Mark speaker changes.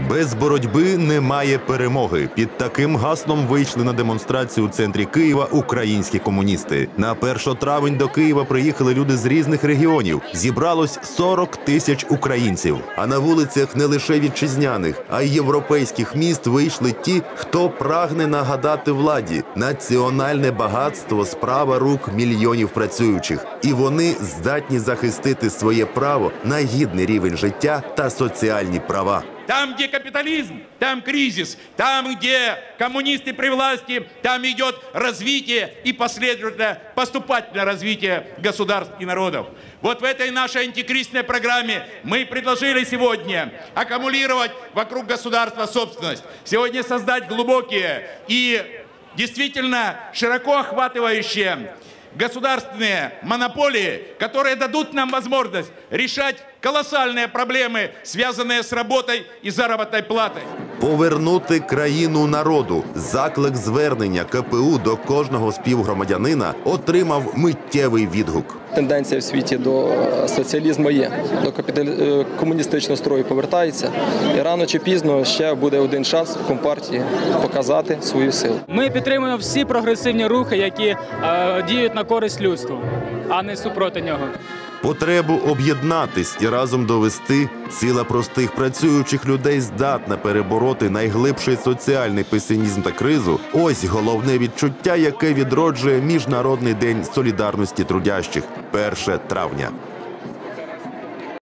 Speaker 1: Без боротьби немає перемоги. Під таким гаслом вийшли на демонстрацію у центрі Києва українські комуністи. На 1 травень до Києва приїхали люди з різних регіонів. Зібралось 40 тисяч українців. А на вулицях не лише вітчизняних, а й європейських міст вийшли ті, хто прагне нагадати владі. Національне багатство справа рук мільйонів працюючих, і вони здатні захистити своє право на гідний рівень життя та соціальні права.
Speaker 2: Там, где капитализм, там кризис. Там, где коммунисты при власти, там идет развитие и последовательно поступательное развитие государств и народов. Вот в этой нашей антикризисной программе мы предложили сегодня аккумулировать вокруг государства собственность. Сегодня создать глубокие и действительно широко охватывающие государственные монополии, которые дадут нам возможность решать колоссальные проблемы, связанные с работой и заработной платой.
Speaker 1: Повернути країну народу. Заклик звернення КПУ до кожного співгромадянина отримав миттєвий відгук.
Speaker 3: Тенденція в світі до е, соціалізму є, до е, комуністичного строю повертається. І рано чи пізно ще буде один шанс компартії показати свою силу.
Speaker 4: Ми підтримуємо всі прогресивні рухи, які е, діють на користь людству, а не супроти нього.
Speaker 1: Потребу об'єднатись і разом довести сила простих працюючих людей здатна перебороти найглибший соціальний песимізм та кризу. Ось головне відчуття, яке відроджує міжнародний день солідарності трудящих 1 травня.